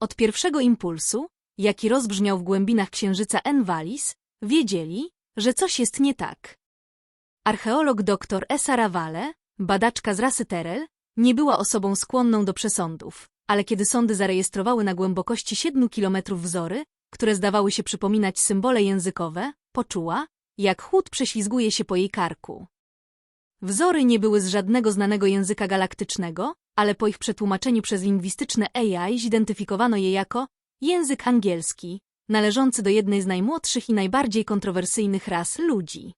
Od pierwszego impulsu, jaki rozbrzmiał w głębinach księżyca Envalis, wiedzieli, że coś jest nie tak. Archeolog dr Esa Ravale, badaczka z rasy Terel, nie była osobą skłonną do przesądów, ale kiedy sądy zarejestrowały na głębokości 7 kilometrów wzory, które zdawały się przypominać symbole językowe, poczuła, jak chłód prześlizguje się po jej karku. Wzory nie były z żadnego znanego języka galaktycznego, ale po ich przetłumaczeniu przez lingwistyczne AI zidentyfikowano je jako język angielski, należący do jednej z najmłodszych i najbardziej kontrowersyjnych ras ludzi.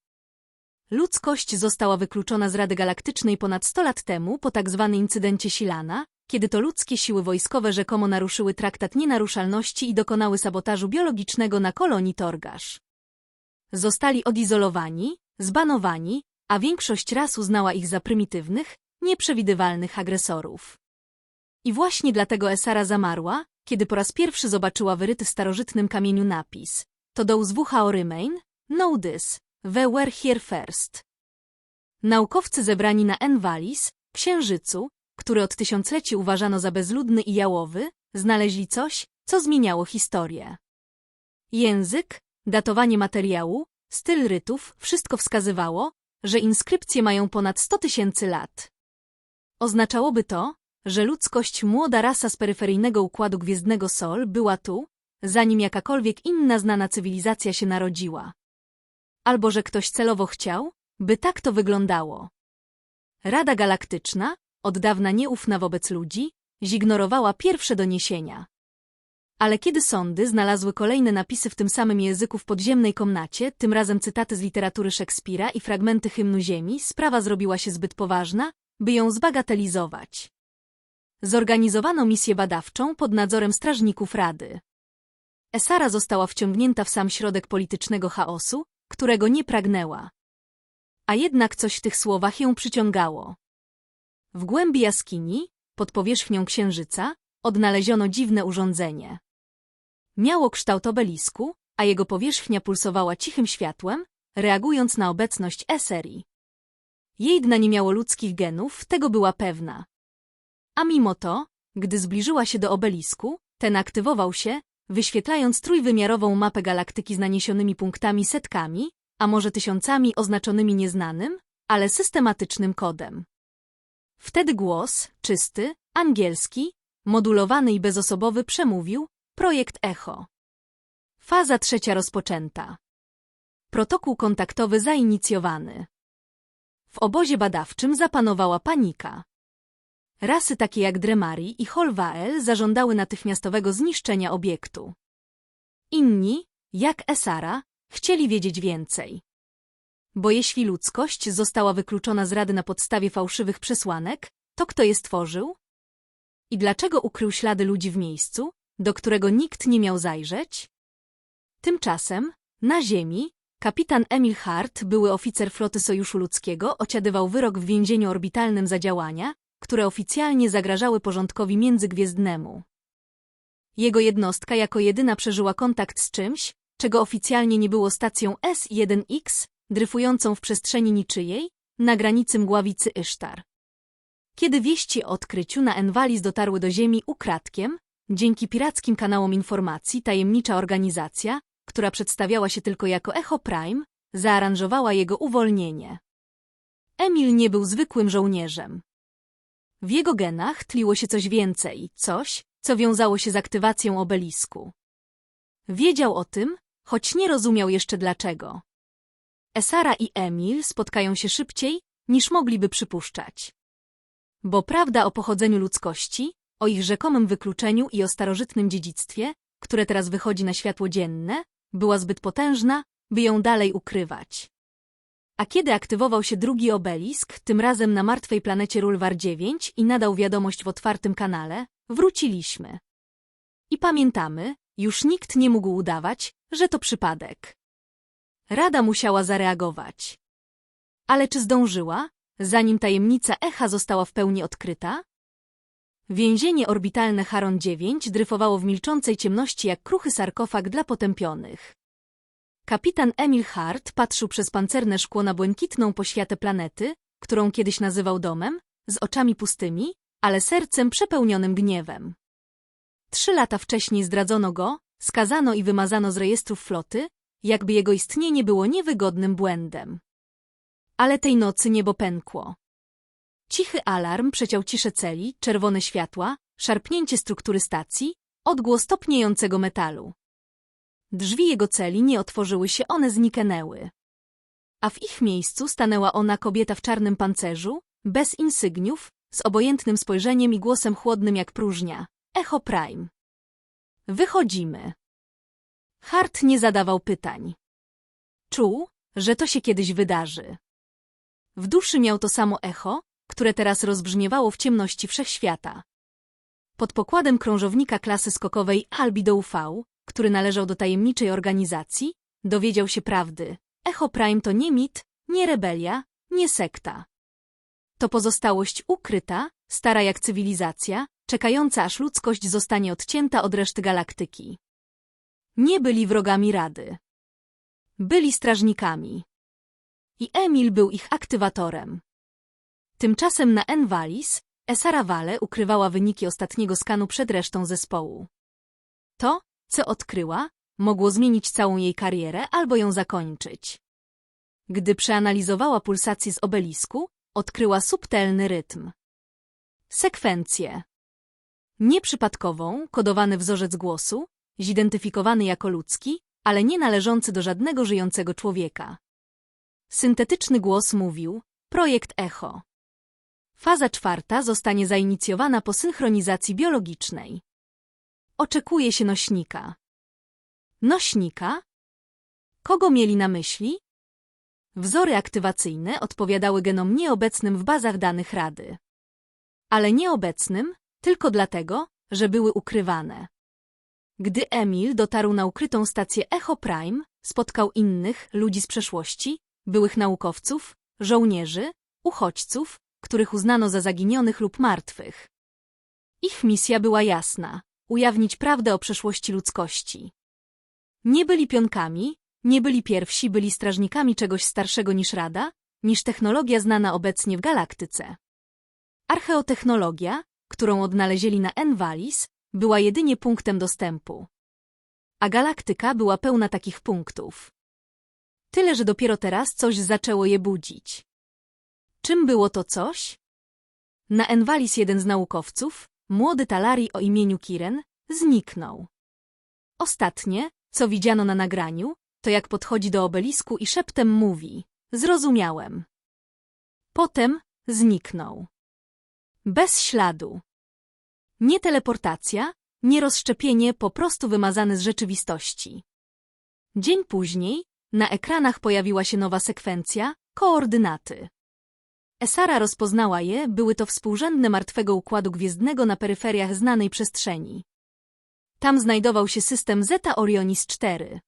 Ludzkość została wykluczona z Rady Galaktycznej ponad 100 lat temu po tak zwanym incydencie Silana, kiedy to ludzkie siły wojskowe rzekomo naruszyły traktat nienaruszalności i dokonały sabotażu biologicznego na kolonii Torgasz. Zostali odizolowani, zbanowani, a większość ras uznała ich za prymitywnych, nieprzewidywalnych agresorów. I właśnie dlatego Esara zamarła, kiedy po raz pierwszy zobaczyła wyryty w starożytnym kamieniu napis. To those WHO remain, know this, we were here first. Naukowcy zebrani na Envalis, księżycu, który od tysiącleci uważano za bezludny i jałowy, znaleźli coś, co zmieniało historię. Język, datowanie materiału, styl rytów, wszystko wskazywało, że inskrypcje mają ponad 100 tysięcy lat. Oznaczałoby to, że ludzkość młoda rasa z peryferyjnego układu gwiezdnego Sol była tu, zanim jakakolwiek inna znana cywilizacja się narodziła. Albo że ktoś celowo chciał, by tak to wyglądało. Rada Galaktyczna, od dawna nieufna wobec ludzi, zignorowała pierwsze doniesienia. Ale kiedy sądy znalazły kolejne napisy w tym samym języku w podziemnej komnacie, tym razem cytaty z literatury Szekspira i fragmenty hymnu ziemi, sprawa zrobiła się zbyt poważna, by ją zbagatelizować. Zorganizowano misję badawczą pod nadzorem strażników Rady. Esara została wciągnięta w sam środek politycznego chaosu, którego nie pragnęła. A jednak coś w tych słowach ją przyciągało. W głębi jaskini, pod powierzchnią księżyca, odnaleziono dziwne urządzenie. Miało kształt obelisku, a jego powierzchnia pulsowała cichym światłem, reagując na obecność Eserii. Jej dna nie miało ludzkich genów, tego była pewna. A mimo to, gdy zbliżyła się do obelisku, ten aktywował się, wyświetlając trójwymiarową mapę galaktyki z naniesionymi punktami setkami, a może tysiącami oznaczonymi nieznanym, ale systematycznym kodem. Wtedy głos, czysty, angielski, modulowany i bezosobowy przemówił, projekt ECHO. Faza trzecia rozpoczęta. Protokół kontaktowy zainicjowany. W obozie badawczym zapanowała panika. Rasy takie jak Dremari i Holwael zażądały natychmiastowego zniszczenia obiektu. Inni, jak Esara, chcieli wiedzieć więcej. Bo jeśli ludzkość została wykluczona z Rady na podstawie fałszywych przesłanek, to kto je stworzył? I dlaczego ukrył ślady ludzi w miejscu, do którego nikt nie miał zajrzeć? Tymczasem, na Ziemi, kapitan Emil Hart, były oficer floty Sojuszu Ludzkiego, ociadywał wyrok w więzieniu orbitalnym za działania, które oficjalnie zagrażały porządkowi międzygwiezdnemu. Jego jednostka jako jedyna przeżyła kontakt z czymś, czego oficjalnie nie było stacją S-1X, dryfującą w przestrzeni niczyjej, na granicy mgławicy Isztar. Kiedy wieści o odkryciu na Envalis dotarły do Ziemi ukradkiem, dzięki pirackim kanałom informacji tajemnicza organizacja, która przedstawiała się tylko jako Echo Prime, zaaranżowała jego uwolnienie. Emil nie był zwykłym żołnierzem. W jego genach tliło się coś więcej, coś, co wiązało się z aktywacją obelisku. Wiedział o tym, choć nie rozumiał jeszcze dlaczego. Esara i Emil spotkają się szybciej, niż mogliby przypuszczać. Bo prawda o pochodzeniu ludzkości, o ich rzekomym wykluczeniu i o starożytnym dziedzictwie, które teraz wychodzi na światło dzienne, była zbyt potężna, by ją dalej ukrywać. A kiedy aktywował się drugi obelisk, tym razem na martwej planecie Rulwar 9 i nadał wiadomość w otwartym kanale, wróciliśmy. I pamiętamy, już nikt nie mógł udawać, że to przypadek. Rada musiała zareagować. Ale czy zdążyła, zanim tajemnica echa została w pełni odkryta? Więzienie orbitalne Charon 9 dryfowało w milczącej ciemności jak kruchy sarkofag dla potępionych. Kapitan Emil Hart patrzył przez pancerne szkło na błękitną poświatę planety, którą kiedyś nazywał domem, z oczami pustymi, ale sercem przepełnionym gniewem. Trzy lata wcześniej zdradzono go, skazano i wymazano z rejestrów floty, jakby jego istnienie było niewygodnym błędem. Ale tej nocy niebo pękło. Cichy alarm przeciął ciszę celi, czerwone światła, szarpnięcie struktury stacji, odgłos topniejącego metalu. Drzwi jego celi nie otworzyły się, one zniknęły. A w ich miejscu stanęła ona kobieta w czarnym pancerzu, bez insygniów, z obojętnym spojrzeniem i głosem chłodnym jak próżnia. Echo Prime. Wychodzimy. Hart nie zadawał pytań. Czuł, że to się kiedyś wydarzy. W duszy miał to samo echo, które teraz rozbrzmiewało w ciemności wszechświata. Pod pokładem krążownika klasy skokowej Albi UV, który należał do tajemniczej organizacji, dowiedział się prawdy. Echo Prime to nie mit, nie rebelia, nie sekta. To pozostałość ukryta, stara jak cywilizacja, czekająca aż ludzkość zostanie odcięta od reszty galaktyki. Nie byli wrogami Rady. Byli strażnikami. I Emil był ich aktywatorem. Tymczasem na Envalis Esara Vale ukrywała wyniki ostatniego skanu przed resztą zespołu. To, co odkryła, mogło zmienić całą jej karierę albo ją zakończyć. Gdy przeanalizowała pulsację z obelisku, odkryła subtelny rytm. Sekwencję. Nieprzypadkową, kodowany wzorzec głosu, zidentyfikowany jako ludzki, ale nie należący do żadnego żyjącego człowieka. Syntetyczny głos mówił, projekt echo. Faza czwarta zostanie zainicjowana po synchronizacji biologicznej. Oczekuje się nośnika. Nośnika? Kogo mieli na myśli? Wzory aktywacyjne odpowiadały genom nieobecnym w bazach danych Rady. Ale nieobecnym tylko dlatego, że były ukrywane. Gdy Emil dotarł na ukrytą stację Echo Prime, spotkał innych ludzi z przeszłości, byłych naukowców, żołnierzy, uchodźców, których uznano za zaginionych lub martwych. Ich misja była jasna – ujawnić prawdę o przeszłości ludzkości. Nie byli pionkami, nie byli pierwsi, byli strażnikami czegoś starszego niż Rada, niż technologia znana obecnie w galaktyce. Archeotechnologia, którą odnalezieli na Envalis, była jedynie punktem dostępu. A galaktyka była pełna takich punktów. Tyle, że dopiero teraz coś zaczęło je budzić. Czym było to coś? Na Envalis jeden z naukowców, młody Talari o imieniu Kiren, zniknął. Ostatnie, co widziano na nagraniu, to jak podchodzi do obelisku i szeptem mówi – zrozumiałem. Potem zniknął. Bez śladu. Nie teleportacja, nie rozszczepienie, po prostu wymazany z rzeczywistości. Dzień później na ekranach pojawiła się nowa sekwencja – koordynaty. Esara rozpoznała je, były to współrzędne martwego układu gwiezdnego na peryferiach znanej przestrzeni. Tam znajdował się system Zeta Orionis 4,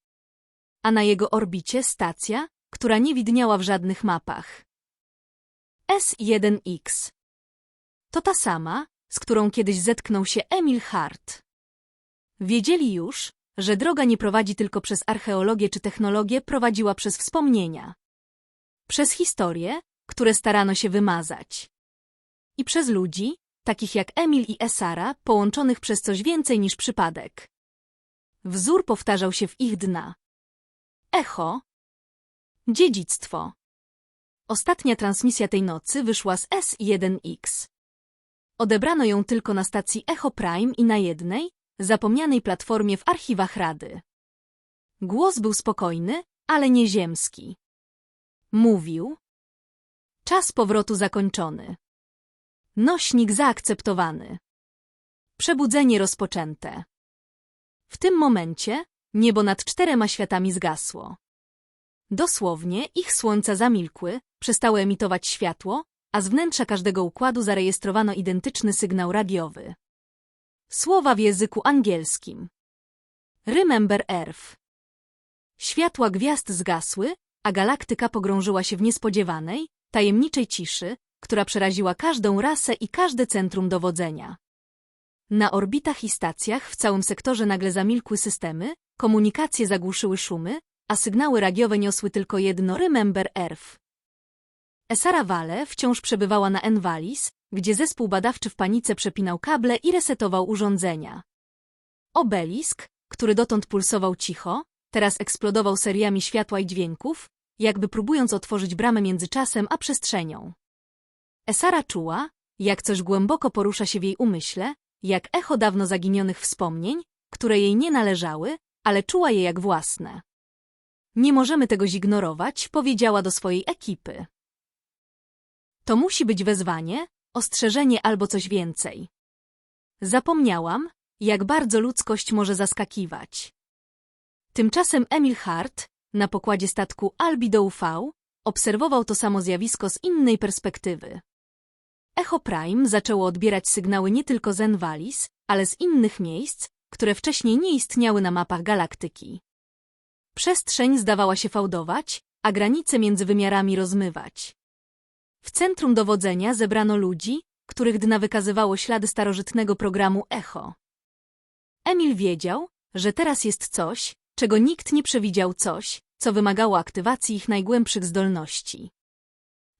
a na jego orbicie stacja, która nie widniała w żadnych mapach. S1X. To ta sama, z którą kiedyś zetknął się Emil Hart. Wiedzieli już, że droga nie prowadzi tylko przez archeologię czy technologię, prowadziła przez wspomnienia. Przez historię, które starano się wymazać. I przez ludzi, takich jak Emil i Esara, połączonych przez coś więcej niż przypadek. Wzór powtarzał się w ich dna. Echo. Dziedzictwo. Ostatnia transmisja tej nocy wyszła z S1X. Odebrano ją tylko na stacji Echo Prime i na jednej, zapomnianej platformie w archiwach Rady. Głos był spokojny, ale nieziemski. Mówił. Czas powrotu zakończony. Nośnik zaakceptowany. Przebudzenie rozpoczęte. W tym momencie niebo nad czterema światami zgasło. Dosłownie ich słońca zamilkły, przestały emitować światło, a z wnętrza każdego układu zarejestrowano identyczny sygnał radiowy. Słowa w języku angielskim. Remember Earth. Światła gwiazd zgasły, a galaktyka pogrążyła się w niespodziewanej, tajemniczej ciszy, która przeraziła każdą rasę i każde centrum dowodzenia. Na orbitach i stacjach w całym sektorze nagle zamilkły systemy, komunikacje zagłuszyły szumy, a sygnały radiowe niosły tylko jedno Remember Earth. Esara Vale wciąż przebywała na Envalis, gdzie zespół badawczy w panice przepinał kable i resetował urządzenia. Obelisk, który dotąd pulsował cicho, teraz eksplodował seriami światła i dźwięków, jakby próbując otworzyć bramę między czasem a przestrzenią. Esara czuła, jak coś głęboko porusza się w jej umyśle, jak echo dawno zaginionych wspomnień, które jej nie należały, ale czuła je jak własne. Nie możemy tego zignorować, powiedziała do swojej ekipy. To musi być wezwanie, ostrzeżenie albo coś więcej. Zapomniałam, jak bardzo ludzkość może zaskakiwać. Tymczasem Emil Hart, na pokładzie statku Albido UV, obserwował to samo zjawisko z innej perspektywy. Echo Prime zaczęło odbierać sygnały nie tylko z Envalis, ale z innych miejsc, które wcześniej nie istniały na mapach galaktyki. Przestrzeń zdawała się fałdować, a granice między wymiarami rozmywać. W centrum dowodzenia zebrano ludzi, których dna wykazywało ślady starożytnego programu Echo. Emil wiedział, że teraz jest coś, czego nikt nie przewidział coś, co wymagało aktywacji ich najgłębszych zdolności.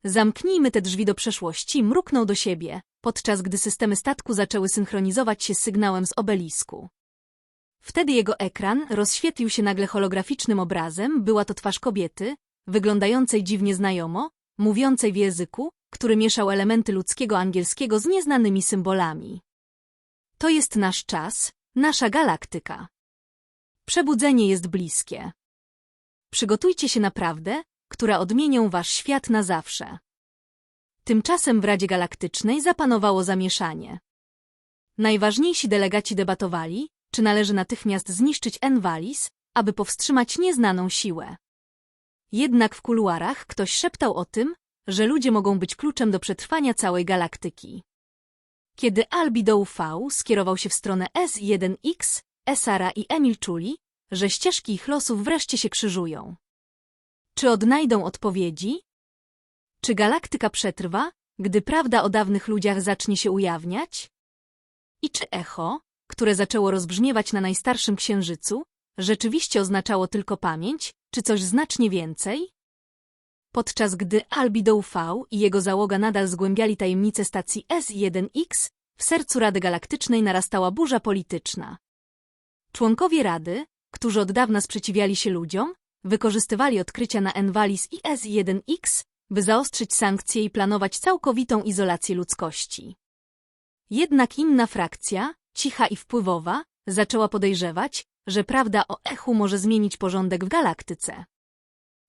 Zamknijmy te drzwi do przeszłości, mruknął do siebie, podczas gdy systemy statku zaczęły synchronizować się z sygnałem z obelisku. Wtedy jego ekran rozświetlił się nagle holograficznym obrazem, była to twarz kobiety, wyglądającej dziwnie znajomo, mówiącej w języku, który mieszał elementy ludzkiego angielskiego z nieznanymi symbolami. To jest nasz czas, nasza galaktyka. Przebudzenie jest bliskie. Przygotujcie się naprawdę, która odmienią wasz świat na zawsze. Tymczasem w Radzie Galaktycznej zapanowało zamieszanie. Najważniejsi delegaci debatowali, czy należy natychmiast zniszczyć Envalis, aby powstrzymać nieznaną siłę. Jednak w kuluarach ktoś szeptał o tym, że ludzie mogą być kluczem do przetrwania całej galaktyki. Kiedy Albido UV skierował się w stronę S1X, Esara i Emil czuli, że ścieżki ich losów wreszcie się krzyżują. Czy odnajdą odpowiedzi? Czy galaktyka przetrwa, gdy prawda o dawnych ludziach zacznie się ujawniać? I czy echo, które zaczęło rozbrzmiewać na najstarszym księżycu, rzeczywiście oznaczało tylko pamięć, czy coś znacznie więcej? Podczas gdy Albido UV i jego załoga nadal zgłębiali tajemnice stacji S1X, w sercu Rady Galaktycznej narastała burza polityczna. Członkowie Rady, którzy od dawna sprzeciwiali się ludziom, wykorzystywali odkrycia na Envalis i S1X, by zaostrzyć sankcje i planować całkowitą izolację ludzkości. Jednak inna frakcja, cicha i wpływowa, zaczęła podejrzewać, że prawda o echu może zmienić porządek w galaktyce.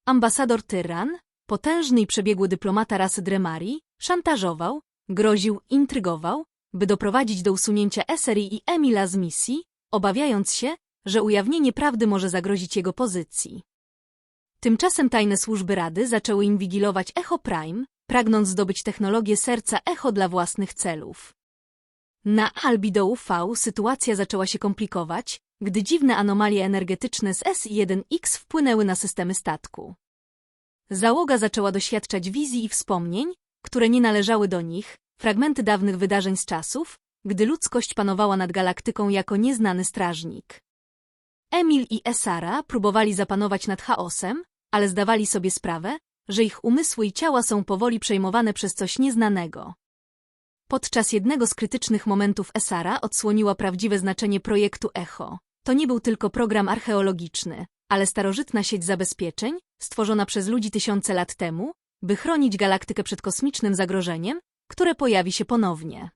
Ambasador Tyran, potężny i przebiegły dyplomata rasy Dremari, szantażował, groził, intrygował, by doprowadzić do usunięcia Essery i Emila z misji, obawiając się, że ujawnienie prawdy może zagrozić jego pozycji. Tymczasem tajne służby Rady zaczęły inwigilować Echo Prime, pragnąc zdobyć technologię serca Echo dla własnych celów. Na Albido UV sytuacja zaczęła się komplikować, gdy dziwne anomalie energetyczne z S1X wpłynęły na systemy statku. Załoga zaczęła doświadczać wizji i wspomnień, które nie należały do nich, fragmenty dawnych wydarzeń z czasów, gdy ludzkość panowała nad galaktyką jako nieznany strażnik. Emil i Esara próbowali zapanować nad chaosem, ale zdawali sobie sprawę, że ich umysły i ciała są powoli przejmowane przez coś nieznanego. Podczas jednego z krytycznych momentów Esara odsłoniła prawdziwe znaczenie projektu ECHO. To nie był tylko program archeologiczny, ale starożytna sieć zabezpieczeń, stworzona przez ludzi tysiące lat temu, by chronić galaktykę przed kosmicznym zagrożeniem, które pojawi się ponownie.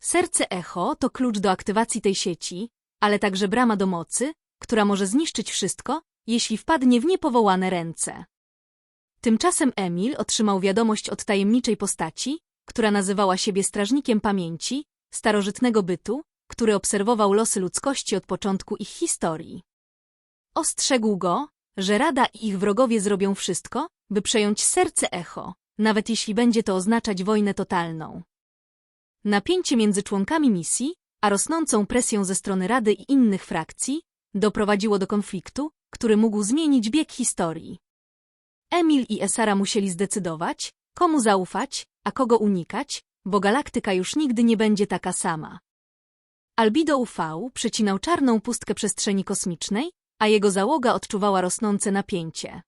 Serce Echo to klucz do aktywacji tej sieci, ale także brama do mocy, która może zniszczyć wszystko, jeśli wpadnie w niepowołane ręce. Tymczasem Emil otrzymał wiadomość od tajemniczej postaci, która nazywała siebie strażnikiem pamięci, starożytnego bytu, który obserwował losy ludzkości od początku ich historii. Ostrzegł go, że Rada i ich wrogowie zrobią wszystko, by przejąć serce echo, nawet jeśli będzie to oznaczać wojnę totalną. Napięcie między członkami misji, a rosnącą presją ze strony Rady i innych frakcji, doprowadziło do konfliktu, który mógł zmienić bieg historii. Emil i Esara musieli zdecydować, komu zaufać, a kogo unikać, bo galaktyka już nigdy nie będzie taka sama. Albido UV przecinał czarną pustkę przestrzeni kosmicznej, a jego załoga odczuwała rosnące napięcie.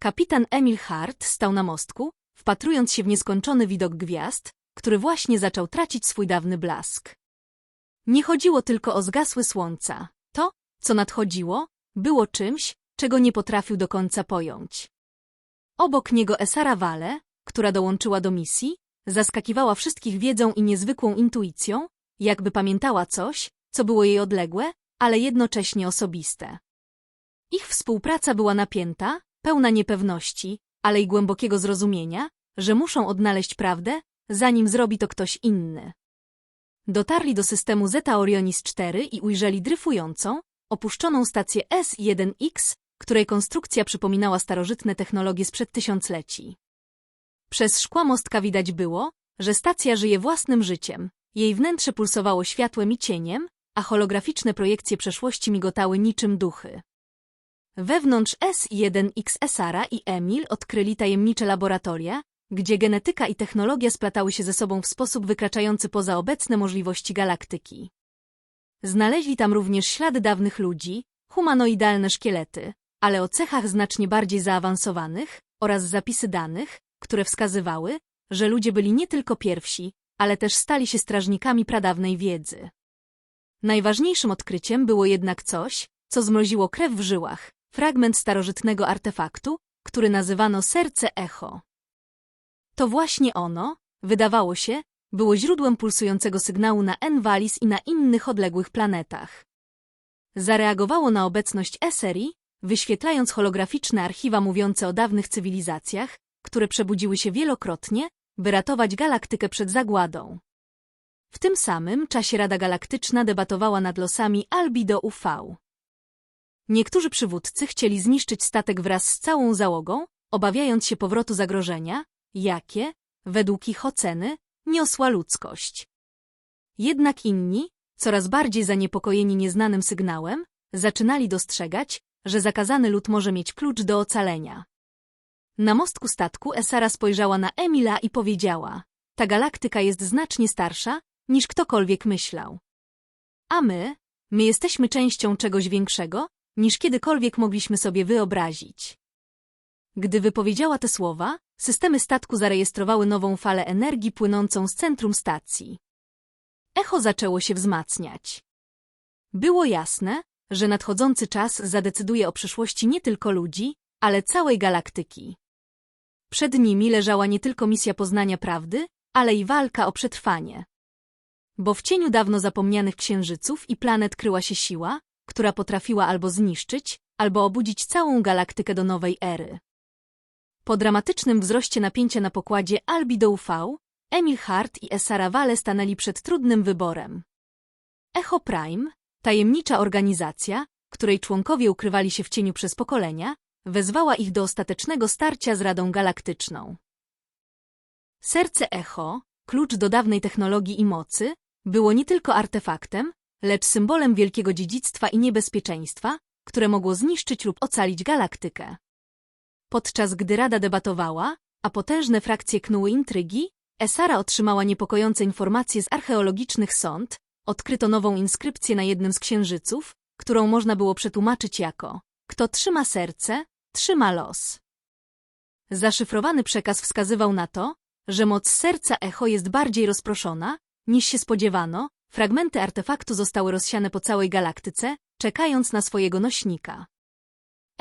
Kapitan Emil Hart stał na mostku, wpatrując się w nieskończony widok gwiazd, który właśnie zaczął tracić swój dawny blask. Nie chodziło tylko o zgasłe słońca. To, co nadchodziło, było czymś, czego nie potrafił do końca pojąć. Obok niego Esara Vale, która dołączyła do misji, zaskakiwała wszystkich wiedzą i niezwykłą intuicją, jakby pamiętała coś, co było jej odległe, ale jednocześnie osobiste. Ich współpraca była napięta, pełna niepewności, ale i głębokiego zrozumienia, że muszą odnaleźć prawdę, zanim zrobi to ktoś inny. Dotarli do systemu Zeta Orionis 4 i ujrzeli dryfującą, opuszczoną stację S1X, której konstrukcja przypominała starożytne technologie sprzed tysiącleci. Przez szkła mostka widać było, że stacja żyje własnym życiem, jej wnętrze pulsowało światłem i cieniem, a holograficzne projekcje przeszłości migotały niczym duchy. Wewnątrz S1X Esara i Emil odkryli tajemnicze laboratoria, gdzie genetyka i technologia splatały się ze sobą w sposób wykraczający poza obecne możliwości galaktyki. Znaleźli tam również ślady dawnych ludzi, humanoidalne szkielety, ale o cechach znacznie bardziej zaawansowanych oraz zapisy danych, które wskazywały, że ludzie byli nie tylko pierwsi, ale też stali się strażnikami pradawnej wiedzy. Najważniejszym odkryciem było jednak coś, co zmroziło krew w żyłach, fragment starożytnego artefaktu, który nazywano serce echo. To właśnie ono, wydawało się, było źródłem pulsującego sygnału na Envalis i na innych odległych planetach. Zareagowało na obecność Eseri, wyświetlając holograficzne archiwa mówiące o dawnych cywilizacjach, które przebudziły się wielokrotnie, by ratować galaktykę przed zagładą. W tym samym czasie Rada Galaktyczna debatowała nad losami Albido UV. Niektórzy przywódcy chcieli zniszczyć statek wraz z całą załogą, obawiając się powrotu zagrożenia, jakie, według ich oceny, niosła ludzkość. Jednak inni, coraz bardziej zaniepokojeni nieznanym sygnałem, zaczynali dostrzegać, że zakazany lud może mieć klucz do ocalenia. Na mostku statku Esara spojrzała na Emila i powiedziała Ta galaktyka jest znacznie starsza, niż ktokolwiek myślał. A my, my jesteśmy częścią czegoś większego, niż kiedykolwiek mogliśmy sobie wyobrazić. Gdy wypowiedziała te słowa, systemy statku zarejestrowały nową falę energii płynącą z centrum stacji. Echo zaczęło się wzmacniać. Było jasne, że nadchodzący czas zadecyduje o przyszłości nie tylko ludzi, ale całej galaktyki. Przed nimi leżała nie tylko misja poznania prawdy, ale i walka o przetrwanie. Bo w cieniu dawno zapomnianych księżyców i planet kryła się siła, która potrafiła albo zniszczyć, albo obudzić całą galaktykę do nowej ery. Po dramatycznym wzroście napięcia na pokładzie Albi UV, Emil Hart i Esara Vale stanęli przed trudnym wyborem. Echo Prime, tajemnicza organizacja, której członkowie ukrywali się w cieniu przez pokolenia, wezwała ich do ostatecznego starcia z Radą Galaktyczną. Serce Echo, klucz do dawnej technologii i mocy, było nie tylko artefaktem, lecz symbolem wielkiego dziedzictwa i niebezpieczeństwa, które mogło zniszczyć lub ocalić galaktykę. Podczas gdy Rada debatowała, a potężne frakcje knuły intrygi, Esara otrzymała niepokojące informacje z archeologicznych sąd, odkryto nową inskrypcję na jednym z księżyców, którą można było przetłumaczyć jako kto trzyma serce, trzyma los. Zaszyfrowany przekaz wskazywał na to, że moc serca echo jest bardziej rozproszona, niż się spodziewano, fragmenty artefaktu zostały rozsiane po całej galaktyce, czekając na swojego nośnika.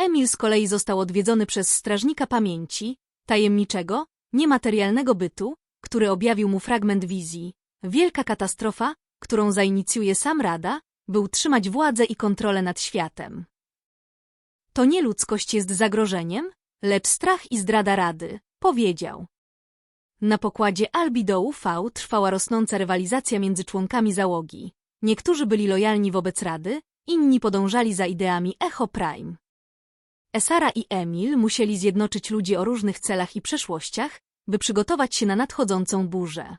Emil z kolei został odwiedzony przez strażnika pamięci, tajemniczego, niematerialnego bytu, który objawił mu fragment wizji. Wielka katastrofa, którą zainicjuje sam Rada, by utrzymać władzę i kontrolę nad światem. To nie ludzkość jest zagrożeniem, lecz strach i zdrada Rady, powiedział. Na pokładzie Albido UV trwała rosnąca rywalizacja między członkami załogi. Niektórzy byli lojalni wobec Rady, inni podążali za ideami Echo Prime. Esara i Emil musieli zjednoczyć ludzi o różnych celach i przeszłościach, by przygotować się na nadchodzącą burzę.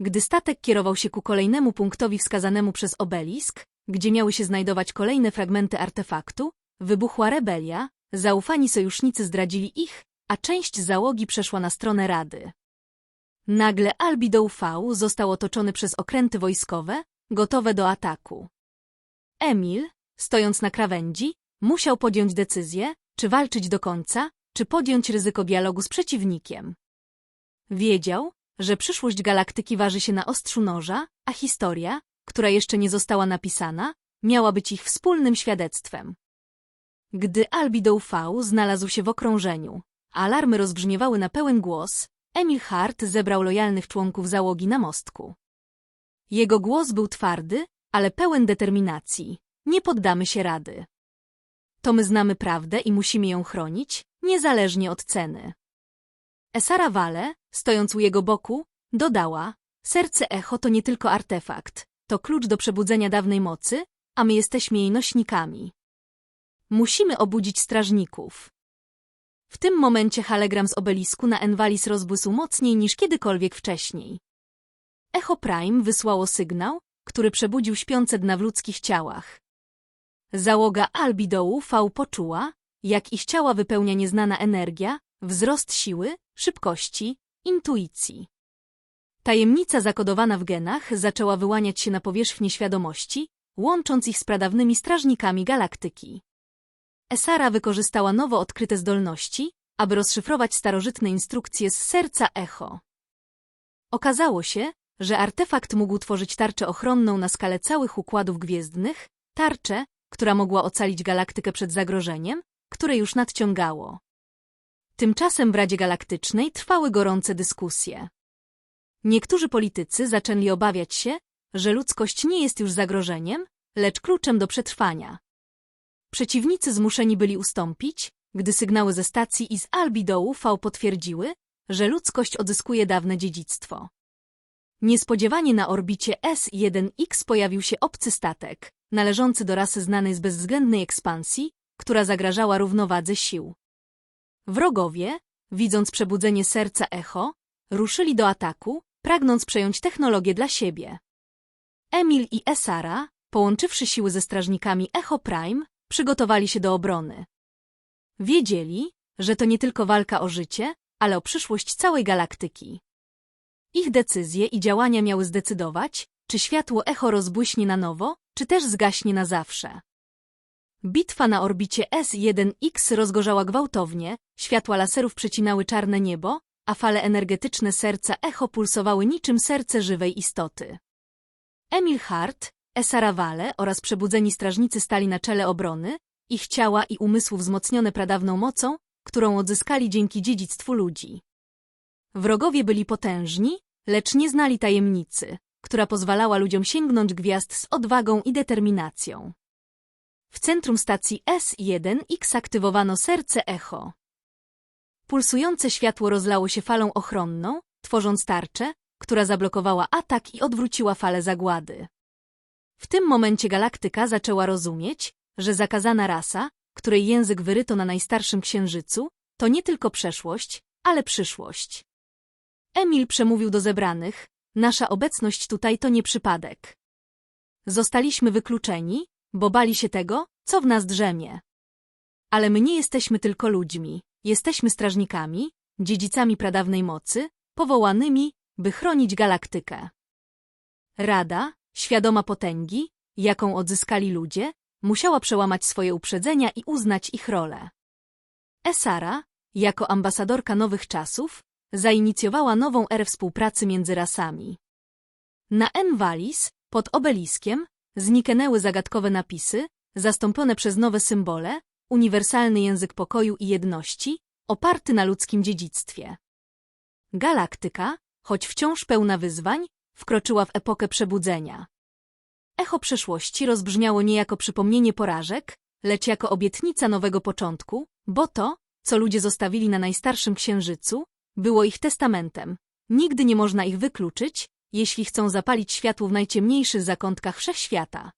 Gdy statek kierował się ku kolejnemu punktowi wskazanemu przez obelisk, gdzie miały się znajdować kolejne fragmenty artefaktu, wybuchła rebelia, zaufani sojusznicy zdradzili ich, a część załogi przeszła na stronę Rady. Nagle Albido UV został otoczony przez okręty wojskowe, gotowe do ataku. Emil, stojąc na krawędzi, musiał podjąć decyzję, czy walczyć do końca, czy podjąć ryzyko dialogu z przeciwnikiem. Wiedział, że przyszłość galaktyki waży się na ostrzu noża, a historia, która jeszcze nie została napisana, miała być ich wspólnym świadectwem. Gdy Albedo V znalazł się w okrążeniu, alarmy rozbrzmiewały na pełen głos, Emil Hart zebrał lojalnych członków załogi na mostku. Jego głos był twardy, ale pełen determinacji. Nie poddamy się rady. To my znamy prawdę i musimy ją chronić, niezależnie od ceny. Esara Vale, stojąc u jego boku, dodała, serce echo to nie tylko artefakt, to klucz do przebudzenia dawnej mocy, a my jesteśmy jej nośnikami. Musimy obudzić strażników. W tym momencie halegram z obelisku na Envalis rozbłysł mocniej niż kiedykolwiek wcześniej. Echo Prime wysłało sygnał, który przebudził śpiące dna w ludzkich ciałach. Załoga Albidołu V poczuła, jak ich ciała wypełnia nieznana energia, wzrost siły, szybkości, intuicji. Tajemnica zakodowana w genach zaczęła wyłaniać się na powierzchnię świadomości, łącząc ich z pradawnymi strażnikami galaktyki. Esara wykorzystała nowo odkryte zdolności, aby rozszyfrować starożytne instrukcje z serca echo. Okazało się, że artefakt mógł tworzyć tarczę ochronną na skalę całych układów gwiezdnych, tarczę, która mogła ocalić galaktykę przed zagrożeniem, które już nadciągało. Tymczasem w Radzie Galaktycznej trwały gorące dyskusje. Niektórzy politycy zaczęli obawiać się, że ludzkość nie jest już zagrożeniem, lecz kluczem do przetrwania. Przeciwnicy zmuszeni byli ustąpić, gdy sygnały ze stacji i z Albidołu V potwierdziły, że ludzkość odzyskuje dawne dziedzictwo. Niespodziewanie na orbicie S1X pojawił się obcy statek, należący do rasy znanej z bezwzględnej ekspansji, która zagrażała równowadze sił. Wrogowie, widząc przebudzenie serca echo, ruszyli do ataku, pragnąc przejąć technologię dla siebie. Emil i Esara, połączywszy siły ze strażnikami Echo Prime, przygotowali się do obrony. Wiedzieli, że to nie tylko walka o życie, ale o przyszłość całej galaktyki. Ich decyzje i działania miały zdecydować, czy światło echo rozbłyśnie na nowo, czy też zgaśnie na zawsze. Bitwa na orbicie S1X rozgorzała gwałtownie, światła laserów przecinały czarne niebo, a fale energetyczne serca echo pulsowały niczym serce żywej istoty. Emil Hart, Esara Vale oraz przebudzeni strażnicy stali na czele obrony, ich ciała i umysły wzmocnione pradawną mocą, którą odzyskali dzięki dziedzictwu ludzi. Wrogowie byli potężni, lecz nie znali tajemnicy, która pozwalała ludziom sięgnąć gwiazd z odwagą i determinacją. W centrum stacji S1X aktywowano serce echo. Pulsujące światło rozlało się falą ochronną, tworząc tarczę, która zablokowała atak i odwróciła falę zagłady. W tym momencie galaktyka zaczęła rozumieć, że zakazana rasa, której język wyryto na najstarszym księżycu, to nie tylko przeszłość, ale przyszłość. Emil przemówił do zebranych, nasza obecność tutaj to nie przypadek. Zostaliśmy wykluczeni, bo bali się tego, co w nas drzemie. Ale my nie jesteśmy tylko ludźmi, jesteśmy strażnikami, dziedzicami pradawnej mocy, powołanymi, by chronić galaktykę. Rada, świadoma potęgi, jaką odzyskali ludzie, musiała przełamać swoje uprzedzenia i uznać ich rolę. Esara, jako ambasadorka nowych czasów, zainicjowała nową erę współpracy między rasami. Na Envalis, pod obeliskiem, zniknęły zagadkowe napisy, zastąpione przez nowe symbole, uniwersalny język pokoju i jedności, oparty na ludzkim dziedzictwie. Galaktyka, choć wciąż pełna wyzwań, wkroczyła w epokę przebudzenia. Echo przeszłości rozbrzmiało nie jako przypomnienie porażek, lecz jako obietnica nowego początku, bo to, co ludzie zostawili na najstarszym księżycu, było ich testamentem. Nigdy nie można ich wykluczyć, jeśli chcą zapalić światło w najciemniejszych zakątkach wszechświata.